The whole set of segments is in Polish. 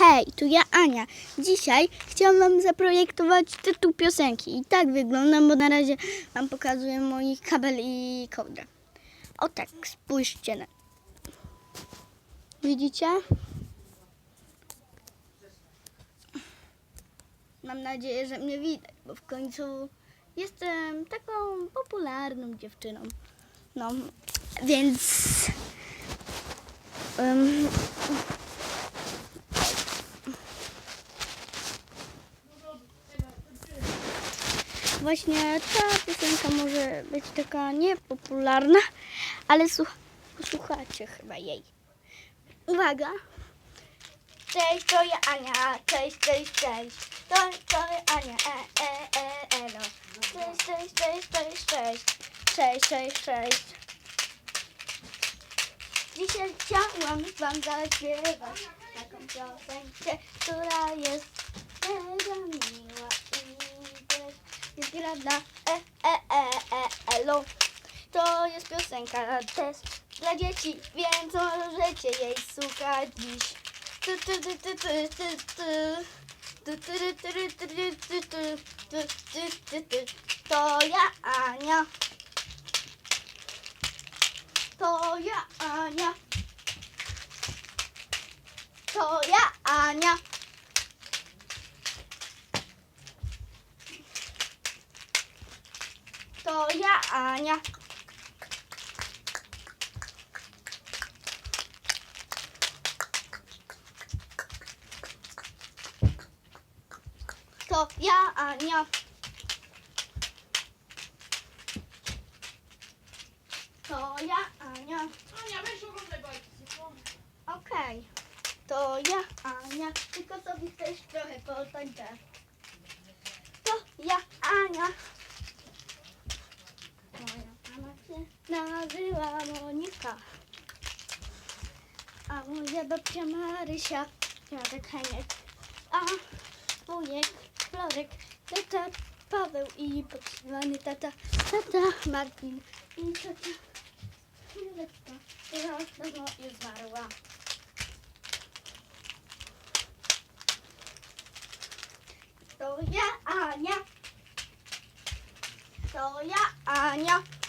Hej, tu ja Ania. Dzisiaj chciałam Wam zaprojektować tytuł piosenki. I tak wyglądam, bo na razie Wam pokazuję mój kabel i kołdrę. O tak, spójrzcie na... Widzicie? Mam nadzieję, że mnie widać, bo w końcu jestem taką popularną dziewczyną. No, więc... em, Właśnie ta piosenka może być taka niepopularna, ale słuch- słuchacie chyba jej. Uwaga! Cześć, to ja Ania, cześć, cześć, cześć. To, to ja Ania, e, e, e, e, no. Cześć, cześć, cześć, cześć, cześć. Cześć, cześć, cześć. Dzisiaj chciałam wam zaśpiewać taką piosenkę, która jest mega miła i grana e, e, e, e, elo. To jest piosenka też dla dzieci, więc możecie jej słuchać dziś. Tu, tu, tu, tu, tu, tu, tu. Tu, tu, tu, tu, tu, tu, tu, tu, tu, tu, tu. To ja Ania. To ja Ania. To ja Ania. To ja Ania. To ja Ania. To ja Ania. Ania, weź oglądaj bajki. Okej. To ja Ania. Tylko sobie też trochę potańczę. To ja Ania. Nazywa Monika. A moja babcia Marysia. Dziadek Heniek. A wujek Florek. Tata Paweł i podśpiewany tata. Tata Martin i tata Chwileczka. Ja dawno już zmarła. To ja Ania. To ja Ania.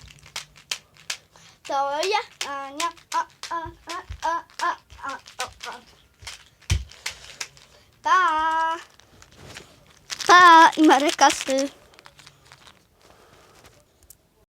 To ja Ania. A, a, a, a, a, a, a, a. Pa. Pa i Marek Kasy.